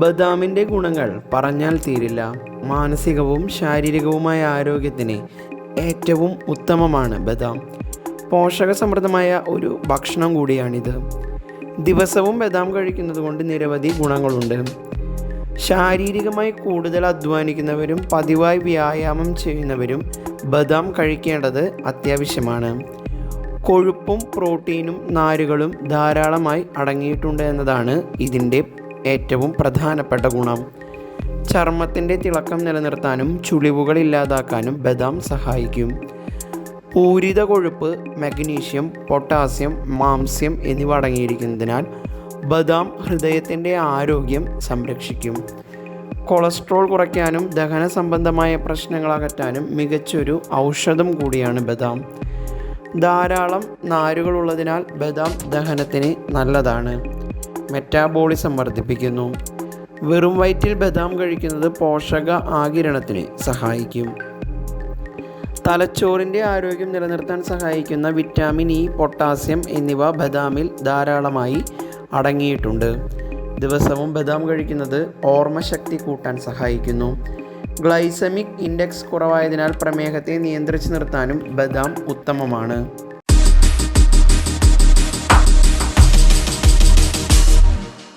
ബദാമിന്റെ ഗുണങ്ങൾ പറഞ്ഞാൽ തീരില്ല. മാനസികവും ശാരീരികവുമായ ആരോഗ്യത്തിന് ഏറ്റവും ഉത്തമമാണ് ബദാം. പോഷക സമൃദ്ധമായ ഒരു ഭക്ഷണം കൂടിയാണിത്. ദിവസവും ബദാം കഴിക്കുന്നത് കൊണ്ട് നിരവധി ഗുണങ്ങളുണ്ട്. ശാരീരികമായി കൂടുതൽ അധ്വാനിക്കുന്നവരും പതിവായി വ്യായാമം ചെയ്യുന്നവരും ബദാം കഴിക്കേണ്ടത് അത്യാവശ്യമാണ്. കൊഴുപ്പും പ്രോട്ടീനും നാരുകളും ധാരാളമായി അടങ്ങിയിട്ടുണ്ട് എന്നതാണ് ഇതിന്റെ ഏറ്റവും പ്രധാനപ്പെട്ട ഗുണം. ചർമ്മത്തിന്റെ തിളക്കം നിലനിർത്താനും ചുളിവുകൾ ഇല്ലാതാക്കാനും ബദാം സഹായിക്കും. പൂരിത കൊഴുപ്പ് മഗ്നീഷ്യം പൊട്ടാസ്യം മാംസ്യം എന്നിവ അടങ്ങിയിരിക്കുന്നതിനാൽ ബദാം ഹൃദയത്തിന്റെ ആരോഗ്യം സംരക്ഷിക്കും. കൊളസ്ട്രോൾ കുറയ്ക്കാനും ദഹന സംബന്ധമായ പ്രശ്നങ്ങൾ അകറ്റാനും മികച്ചൊരു ഔഷധം കൂടിയാണ് ബദാം. ധാരാളം നാരുകളുള്ളതിനാൽ ബദാം ദഹനത്തിന് നല്ലതാണ്. മെറ്റാബോളിസം വർദ്ധിപ്പിക്കുന്നു. വെറും വയറ്റിൽ ബദാം കഴിക്കുന്നത് പോഷക ആകിരണത്തിന് സഹായിക്കും. തലച്ചോറിന്റെ ആരോഗ്യം നിലനിർത്താൻ സഹായിക്കുന്ന വിറ്റാമിൻ ഇ പൊട്ടാസ്യം എന്നിവ ബദാമിൽ ധാരാളമായി അടങ്ങിയിട്ടുണ്ട്. ദിവസവും ബദാം കഴിക്കുന്നത് ഓർമ്മശക്തി കൂട്ടാൻ സഹായിക്കുന്നു. ഗ്ലൈസമിക് ഇൻഡെക്സ് കുറവായതിനാൽ പ്രമേഹത്തെ നിയന്ത്രിച്ചു നിർത്താനും ബദാം ഉത്തമമാണ്.